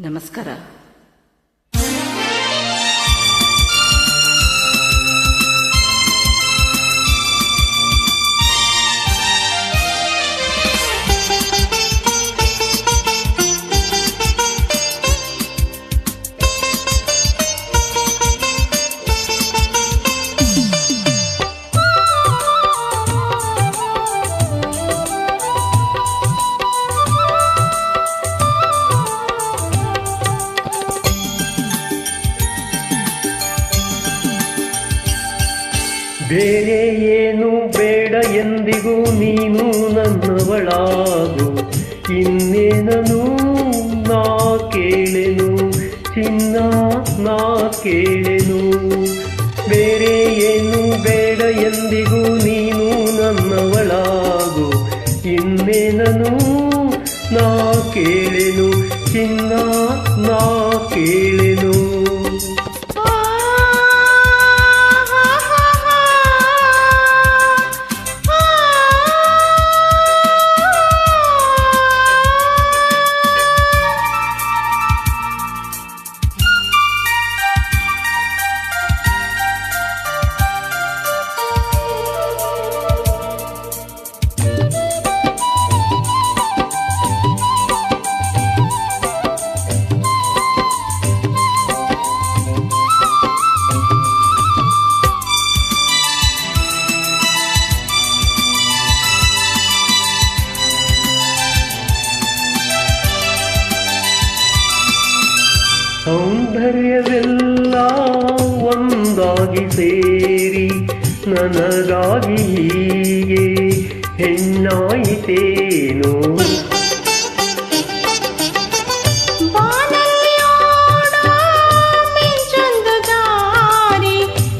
ನಮಸ್ಕಾರ. ಬೇರೆ ಏನು ಬೇಡ ಎಂದಿಗೂ ನೀನು ನನ್ನವಳಾಗು. ಇನ್ನೇನನು ನಾ ಕೇಳೆನು? ಚಿನ್ನ ನಾ ಕೇಳೆನು? ಬೇರೆ ಏನು ಬೇಡ ಎಂದಿಗೂ ನೀನು ನನ್ನವಳಾಗು. ಇನ್ನೇನನು ನಾ ಕೇಳೆನು? ಚಿನ್ನ ನಾ ಕೇಳೆನು? ಸೌಂದರ್ಯವೆಲ್ಲ ಒಂದಾಗಿ ಸೇರಿ ನನಗಾಗಿ ಹೀಗೆ ಹೆಣ್ಣಾಯಿತೇನು?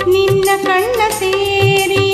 ನಿನ್ನ ಕಣ್ಣ ಸೇರಿ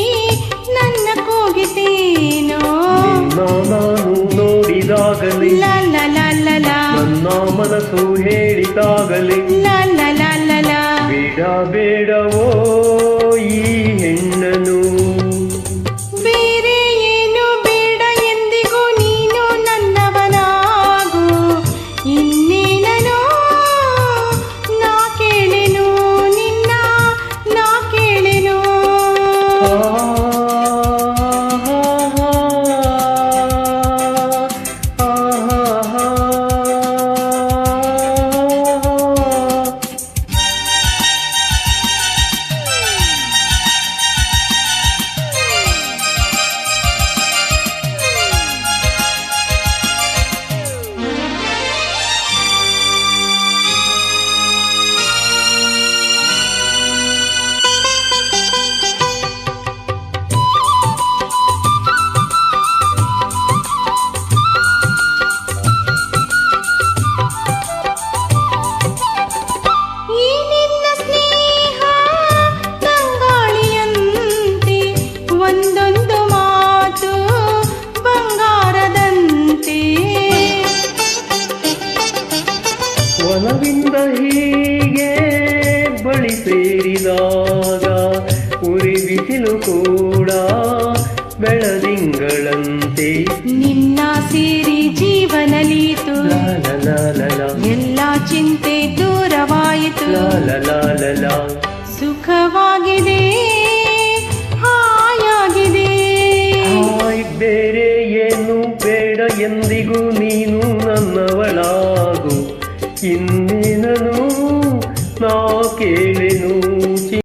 ಜೀವನಲೀತು ಲಾ ಲಾ ಲಾ ಲಾ ಲಾ, ಎಲ್ಲ ಚಿಂತೆ ದೂರವಾಯಿತು ಲಾ ಲಾ ಲಾ ಲಾ ಲಾ. ಸುಖವಾಗಿದೆ ಹಾಯಾಗಿದೆ ಹಾಯ್ ಬೇರೆ ಏನು ಬೇಡ ಎಂದಿಗೂ ನೀನು ನನ್ನವಳಾಗು ಇನ್ನೇನನು ನಾ ಕೇಳೆನು